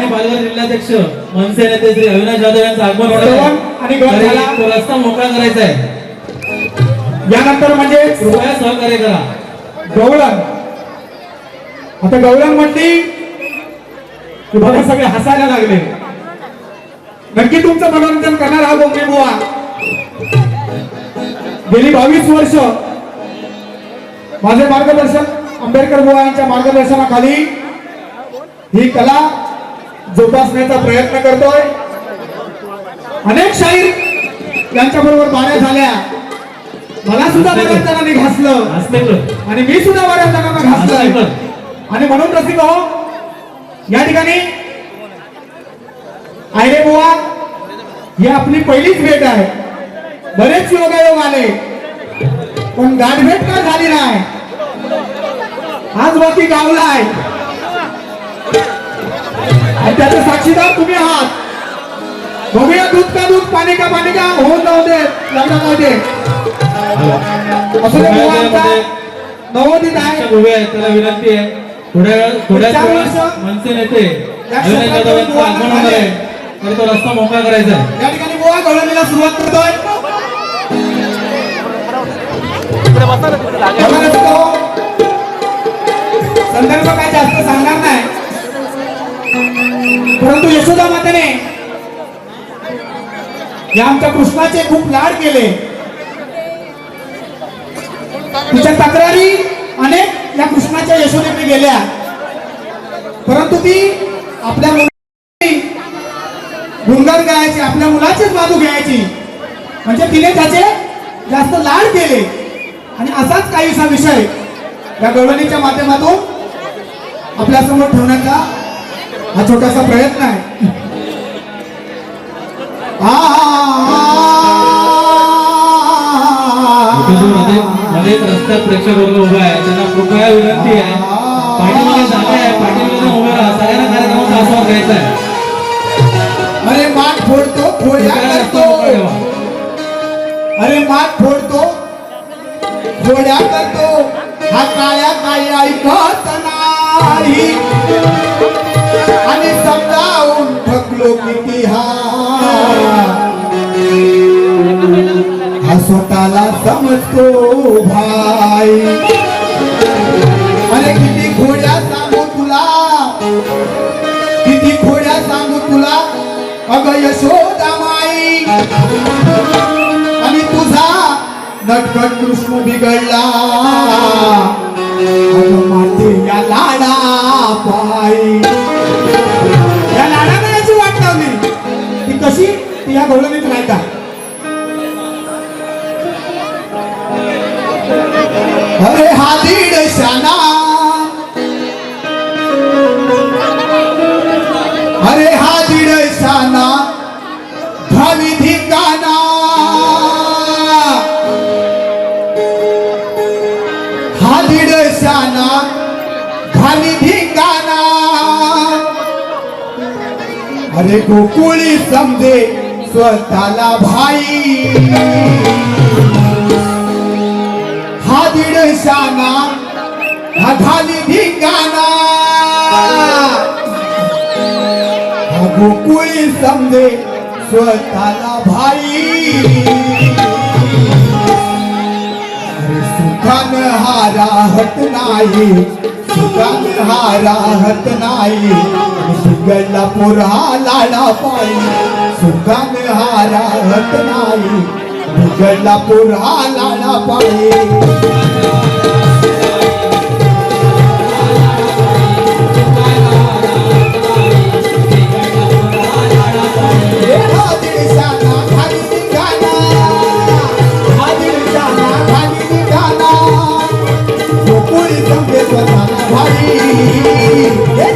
आणि पालघर जिल्हाध्यक्ष मनसे नेते श्री अविनाश जाधव यांचं आगमन होणार आहे. आणि. तो रस्ता मोकळा करायचा आहे. यानंतर म्हणजे कृपया सहकार्य करा. गवळण आता गवळण म्हणली की बघा सगळे हसायला लागले. नक्की तुमचं मनोरंजन करणार हा बोंबे बुवा. गेली बावीस वर्ष. माझे मार्गदर्शक आंबेडकर बुवा यांच्या मार्गदर्शनाखाली ही कला जोपासण्याचा प्रयत्न करतोय. अनेक शाहीर यांच्या बरोबर बाऱ्या झाल्या. मला सुद्धा बऱ्याच जणांनी घासलं आणि मी सुद्धा बऱ्याच जणांना कर आणि म्हणून रसिक हो या ठिकाणी आयरे बुवा ही आपली पहिलीच भेट आहे. बरेच योगायोग आले पण गाठभेट का झाली नाही? आज बाकी गावलाय आणि त्याचे साक्षीदार तुम्ही आहात. बघूया दूध का दूध पाणी का पाणी का होऊन जाऊ दे लग्नामध्ये असं नवोदित आहे. त्याला विनंती आहे. थोड्या वर्ष मनसे नेते आगमन होणार आहे. तरी तो रस्ता मोकळा करायचा आहे. या ठिकाणी गोवा गवळणीला सुरुवात करतोय. हो, संदर्भ काय जास्त सांगणार परंतु यशोदा मातेने या आमच्या कृष्णाचे खूप लाड केले. तिच्या तक्रारी अनेक या कृष्णाच्या यशोदेकडे गेल्या परंतु ती आपल्या मुलांनी गुणगान गायची आपल्या मुलाचीच बाजू घ्यायची. म्हणजे तिने त्याचे जास्त लाड केले. आणि असाच काहीसा विषय या गवळणीच्या माध्यमातून आपल्यासमोर ठेवण्याचा हा छोटासा प्रयत्न आहे मध्ये रस्त्यात प्रेक्षक वर्ग उभा आहे त्यांना कृपया विनंती आहे पाठीमागे जागा आहे पाठीमागे उभा राहा सगळ्यांना कार्यक्रमाचा आस्वाद घ्यायचा आहे अरे माठ फोडतो खोड्या करतो अरे माठ फोडतो फोड्या करतो हा काळ्या काही ऐकत नाही समजावून हा हा स्वतःला समजतो भाई. अरे किती खोड्या सांगू तुला? किती खोड्या सांगू तुला? अग यशोदा माई. आणि तुझा नटकट कृष्ण बिघडला. अगं माते या लाडा पाई. कशी? ती या घोडणीत नाही का? अरे हा अरे गोकुळी समजे स्वतःला भाई. हा दीड शाना हा झाली धिंगाणा. हा गोकुळी समजे स्वतःला भाई. अरे सुखान हा नाही. सुखान हा राहत नाही. सुगला पुरा लाडा पाई सुखान हा राहत नाही. सुगला पुरा लाडा पाई पुढा भाई हे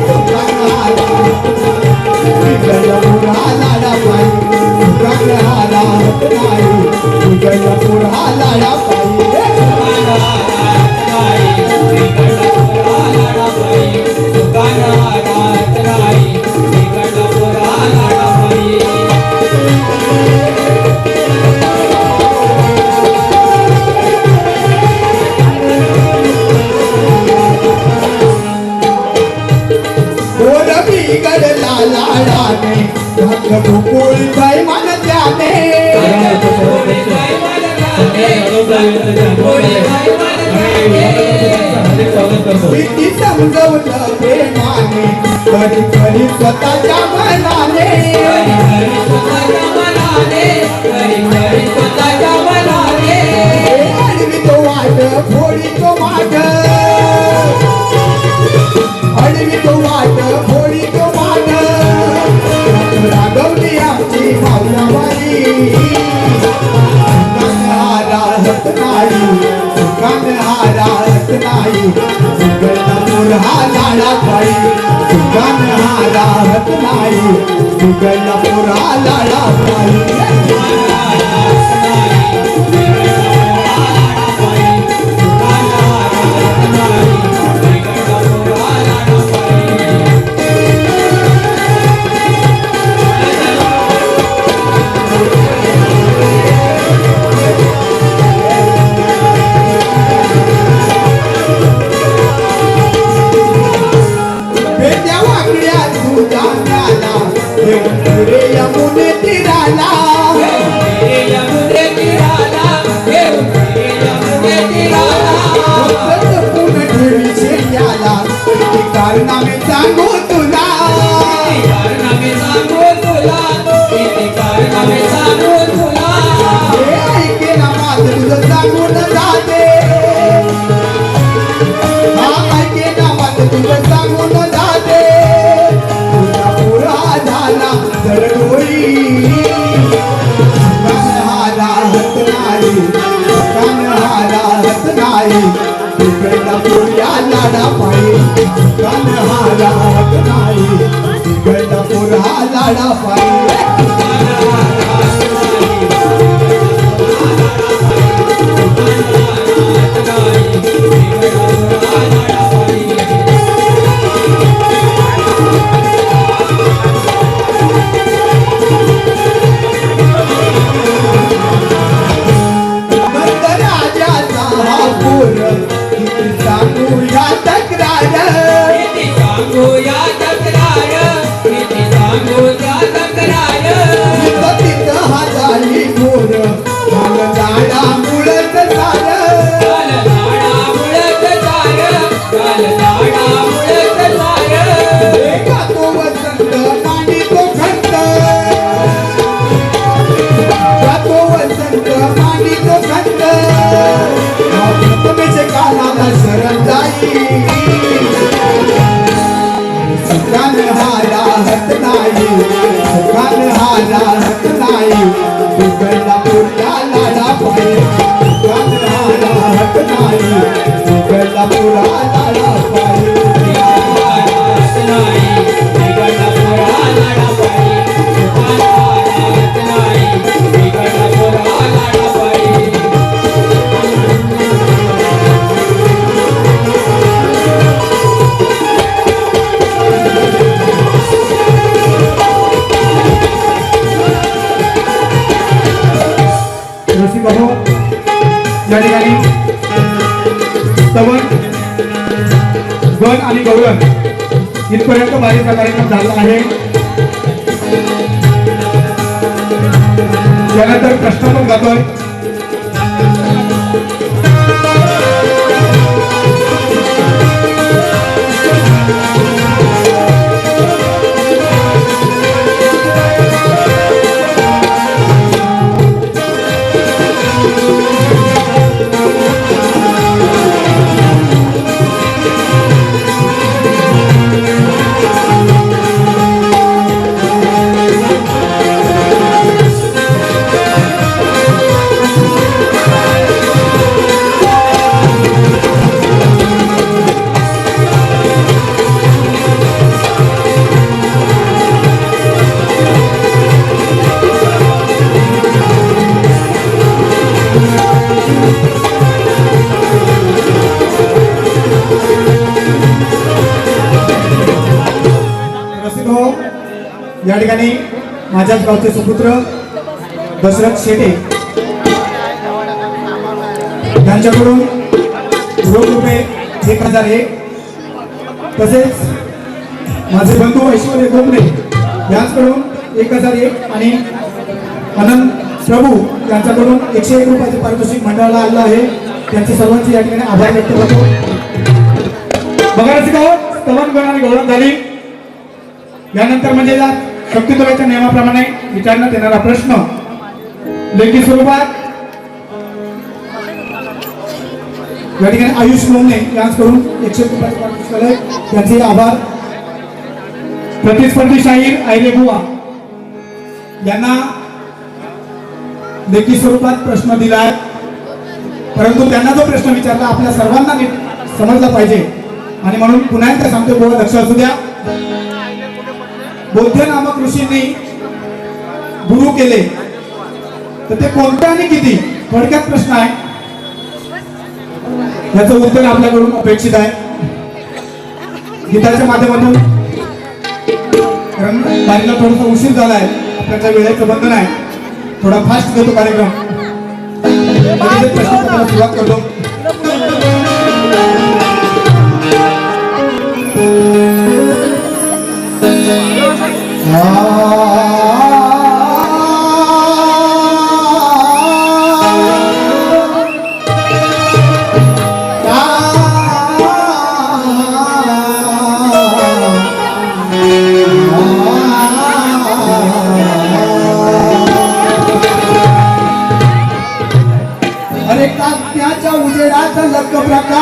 लाडा घरी घरी स्वतःच्या मनाने. स्वतःच्या मनाने घरी घरी स्वतःच्या मनाने अडवी तो वाट फोडी तो वाट अडवी तो वाट फोडी तो वाट रागवली आमची भावनावाली कान हा राहत नाही कान हा नाही. नाही. पुरा लढा नाही. ஒரு ஆளாடா பாரு Thank you. बाईचा कार्यक्रम झाला आहे. त्यानंतर प्रश्न पण जातोय. आकाशरावचे सुपुत्र दशरथ शेटे. यांच्याकडून दोन रुपये एक हजार एक तसेच माझे बंधू ऐश्वर्य गोमरे यांच्याकडून एक हजार एक आणि अनंत प्रभू यांच्याकडून एकशे एक रुपयाचे पारितोषिक मंडळाला आलं आहे. त्यांचे सर्वांचे या ठिकाणी आभार व्यक्त करतो. बघायचं गाव तवण गणाने गौरव झाली यानंतर म्हणजे शक्तितोबाच्या नियमाप्रमाणे विचारण्यात येणारा प्रश्न. लेखी स्वरूपात. या ठिकाणी आयुष लोमणे यांकडून एकशे रुपयाचे त्यांचे आभार. प्रतिस्पर्धी शाहीर आयरे बुवा. यांना लेखी स्वरूपात प्रश्न दिलाय. परंतु त्यांना जो प्रश्न विचारला आपल्या सर्वांना समजला पाहिजे. आणि म्हणून पुन्हा एकदा सांगतो बुवा लक्ष असू द्या. बौद्ध नामक ऋषींनी गुरु केले. तर ते कोणते आणि किती? थोडक्यात प्रश्न आहे. याचं उत्तर आपल्याकडून अपेक्षित आहे. गीताच्या माध्यमातून. कारण गाडीला थोडासा उशीर झालाय. आपल्याच्या वेळेचं बंधन आहे. थोडा फास्ट घेतो कार्यक्रम. सुरुवात करतो. अरे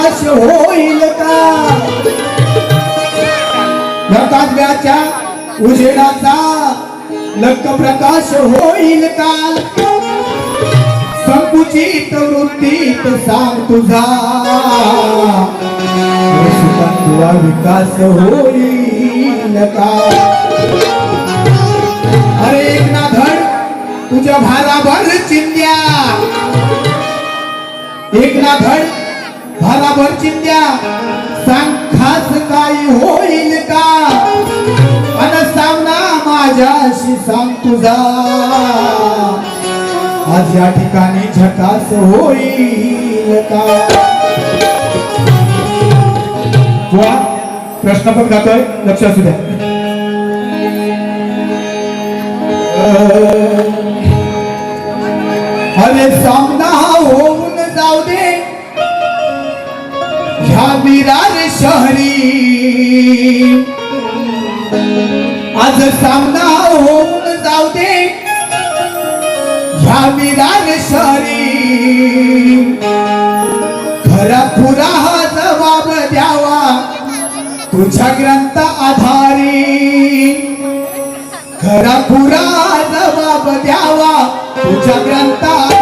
नाश प्रकाश होईल का? या काव्याच्या उजेडाचा लग प्रकाश होईल का? संकुचित वृत्तीत सांग तुझा. तुझा विकास होईल का? अरे एक ना धड तुझ्या भाराभर चिंत्या एक ना धड भराभर चिंद्या सांग खास काय होईल का? अन सामना माझ्याशी सांग तुझा. आज या ठिकाणी झकास होईल का? वा प्रश्न पण गातोय लक्ष असू द्या. अरे सामना ह्या विरार शहरी. आज सामना होऊन जाऊ दे. ह्या विरार शहरी. खरा पुरा हा जबाब द्यावा. तुझ्या ग्रंथ आधारी. खरा पुरा जबाब द्यावा. तुझ्या ग्रंथ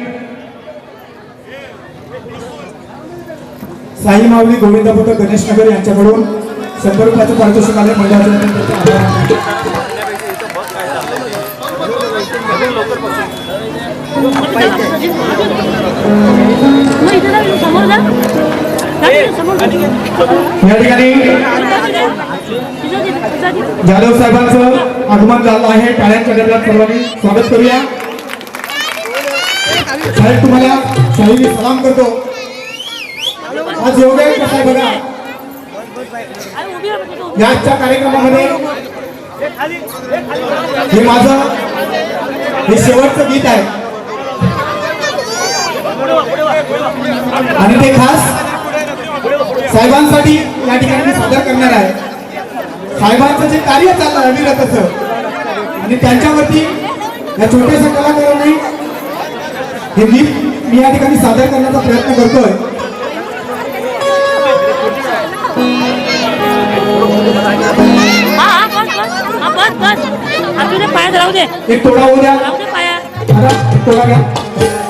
साई माऊली गोविंदपुत्र गणेश नगर यांच्याकडून शंभर रुपयाचं पारितोषिक आले मंडळाच्या या ठिकाणी जाधव साहेबांचं आगमन झालं आहे. टाळ्यांच्या गजरात सर्वांनी स्वागत करूया. साहेब तुम्हाला शाहीने सलाम करतो. आज योग्य आहे कसं आहे. बघा या आजच्या कार्यक्रमामध्ये हे माझं हे शेवटचं गीत आहे. आणि ते खास साहेबांसाठी या ठिकाणी मी सादर करणार आहे. साहेबांचं जे कार्य चाललं अविरतच आणि त्यांच्यावरती या छोट्याशा कलाकारांनी हे गीत मी या ठिकाणी सादर करण्याचा प्रयत्न करतोय. राहू दे. एक तोडा होऊ द्या. राहू दे पायात आता एक तोडा घ्या.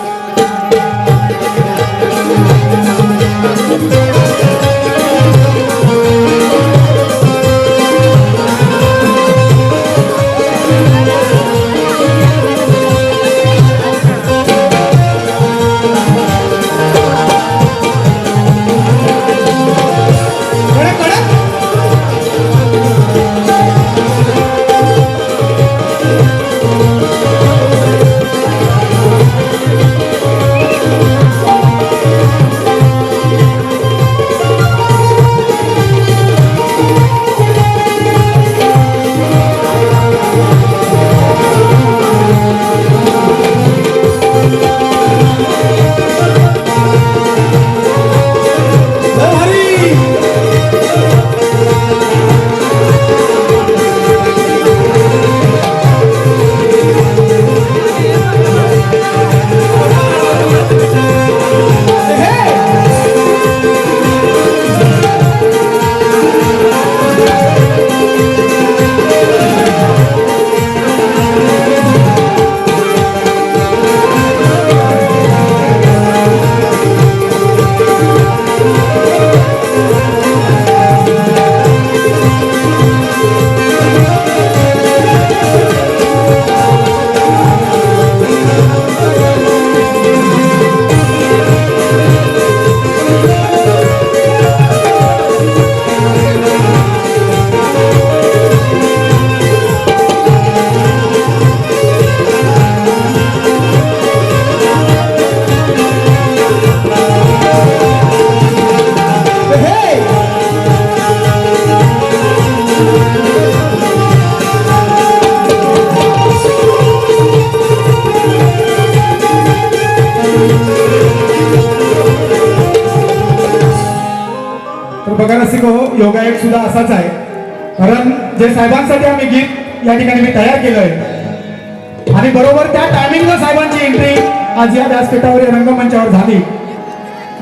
कारण साहेबांसाठी आम्ही गीत या ठिकाणी मी तयार केलं आहे आणि बरोबर त्या टायमिंगला साहेबांची एंट्री आज या व्यासपीठावर रंगमंचावर झाली.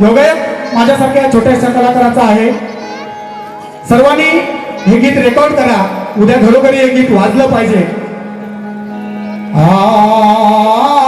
योगायोग माझ्यासारख्या छोट्याशा कलाकाराचा आहे. सर्वांनी हे गीत रेकॉर्ड करा. उद्या घरोघरी हे गीत वाजलं पाहिजे. आ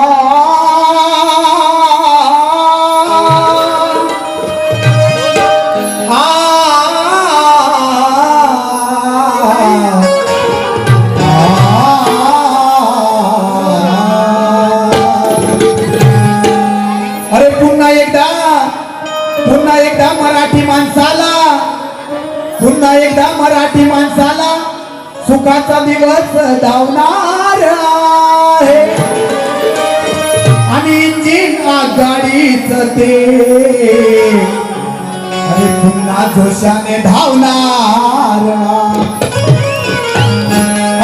सुखाचा दिवस धावणार आहे. आणि इंजिन आघाडीच गाडीच ते. अरे पुन्हा जोशाने धावणार.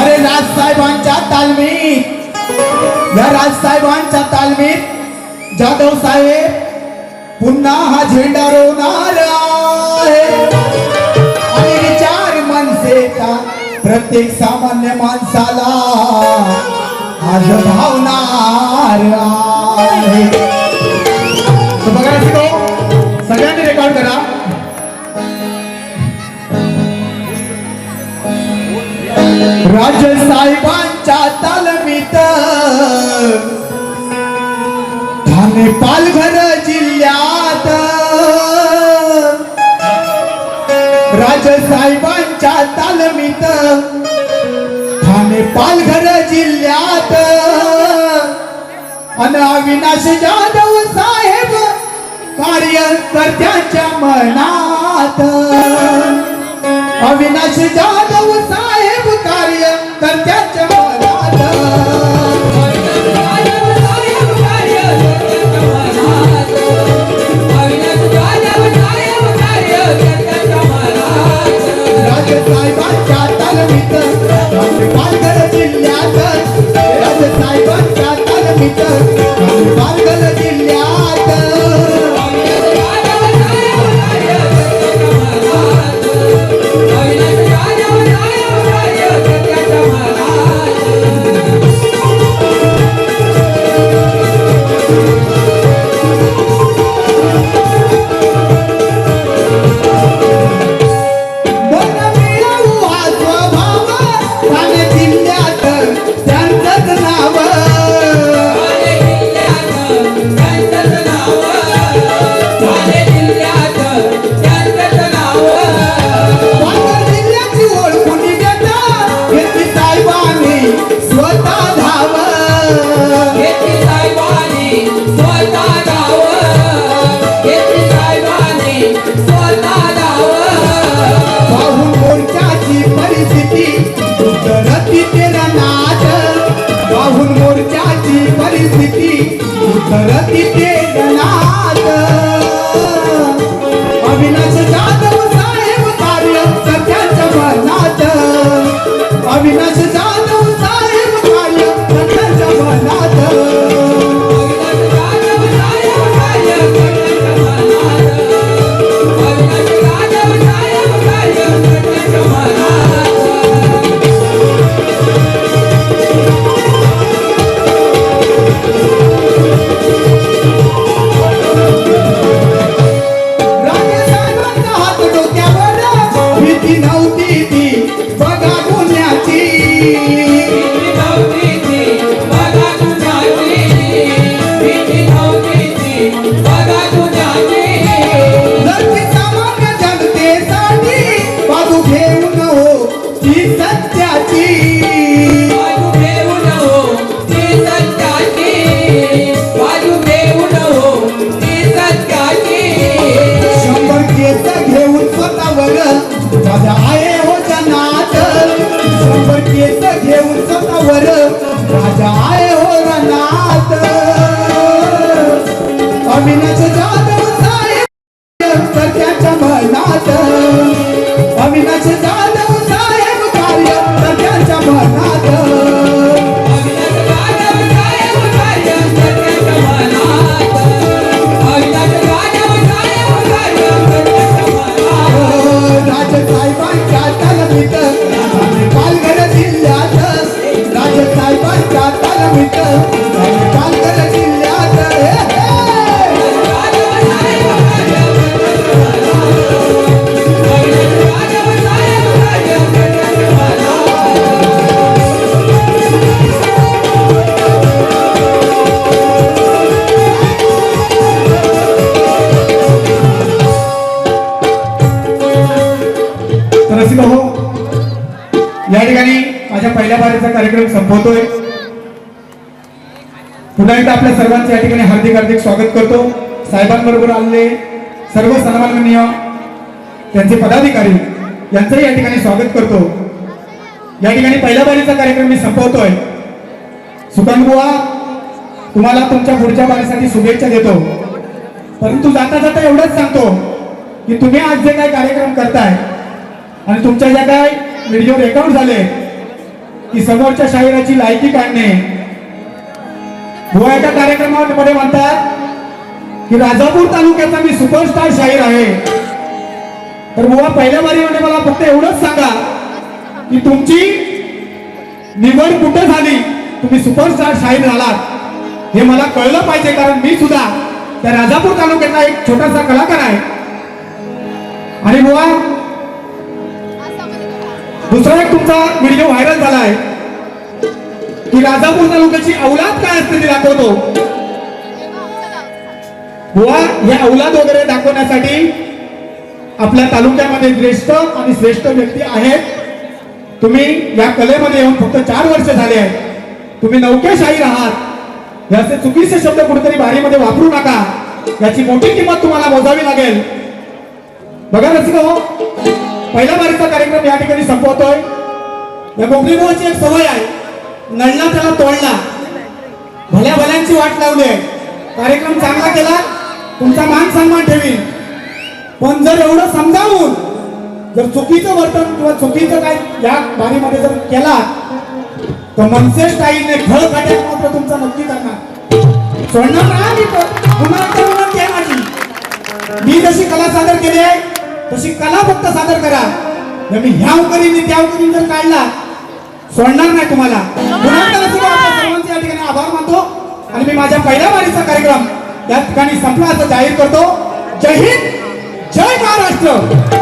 अरे राजसाहेबांच्या तालमीत या राजसाहेबांच्या तालमीत जाधव साहेब पुन्हा हा झेंडा रोवणार आहे. आणि विचार मनसेचा प्रत्येक सामान्य माणसाला आज भावणार आहे. बघा सगळ्यांनी रेकॉर्ड करा. राज साहेबांच्या तालमीत ठाणे पालघर तालमीत ठाणे पालघर जिल्ह्यात. अन अविनाश जाधव साहेब कार्यकर्त्यांच्या मनात. अविनाश जाधव साहेब राजसाहेबांच्या आपल्या सर्वांचे या ठिकाणी हार्दिक हार्दिक स्वागत करतो. साहेबांबरोबर आलेले सर्व सन्माननीय त्यांचे पदाधिकारी यांचंही या ठिकाणी स्वागत करतो. या ठिकाणी पहिल्या बारीचा कार्यक्रम मी संपवतोय. सुकानबुवा तुम्हाला तुमच्या पुढच्या बारीसाठी शुभेच्छा देतो. परंतु जाता जाता एवढंच सांगतो की तुम्ही आज जे काही कार्यक्रम करताय आणि तुमच्या ज्या काय व्हिडिओ रेकॉर्ड झाले की समोरच्या शाहिराची लायकी काढणे गोव्याच्या कार्यक्रमामध्ये म्हणतात की राजापूर तालुक्याचा मी सुपरस्टार शाहीर आहे. तर बुवा पहिल्या बारीमध्ये मला फक्त एवढंच सांगा की तुमची निवड कुठं झाली? तुम्ही सुपरस्टार शाहीर झालात. हे मला कळलं पाहिजे कारण मी सुद्धा त्या राजापूर तालुक्याचा एक छोटासा कलाकार आहे. आणि बुवा दुसरा एक तुमचा व्हिडिओ व्हायरल झाला आहे. की राजापूर तालुक्याची औलाद काय असते ते दाखवतो. बुवा हे औलाद वगैरे दाखवण्यासाठी आपल्या तालुक्यामध्ये ज्येष्ठ आणि श्रेष्ठ व्यक्ती आहेत. तुम्ही या कलेमध्ये येऊन फक्त चार वर्ष झाले आहेत. तुम्ही नौकेशाहीर आहात याचे चुकीचे शब्द कुठेतरी भारीमध्ये वापरू नका. याची मोठी किंमत तुम्हाला मोजावी लागेल. बघा रसिक हो. पहिल्या बारीचा कार्यक्रम या ठिकाणी संपवतोय. या गोगरीमुळाची एक सवय आहे. नळला त्याला तोडला. भल्या भल्यांची वाट लावली आहे कार्यक्रम चांगला केला तुमचा मान सन्मान ठेवीन. पण जर एवढं समजावून जर चुकीचं वर्तन किंवा चुकीचं काय या बारीमध्ये जर केला तर मनसे स्टाईलने घळ काढ्यात मात्र तुमचा नक्की करणार सोडणार ना मी पुन्हा माझी मी जशी कला सादर केली आहे तशी कला फक्त सादर करा. जर मी ह्या उकरीने त्या उकरीने जर काढला सोडणार नाही तुम्हाला. पुन्हा या ठिकाणी आभार मानतो. आणि मी माझ्या पहिल्या वारीचा कार्यक्रम या ठिकाणी संपला असं जाहीर करतो. जय हिंद जय महाराष्ट्र.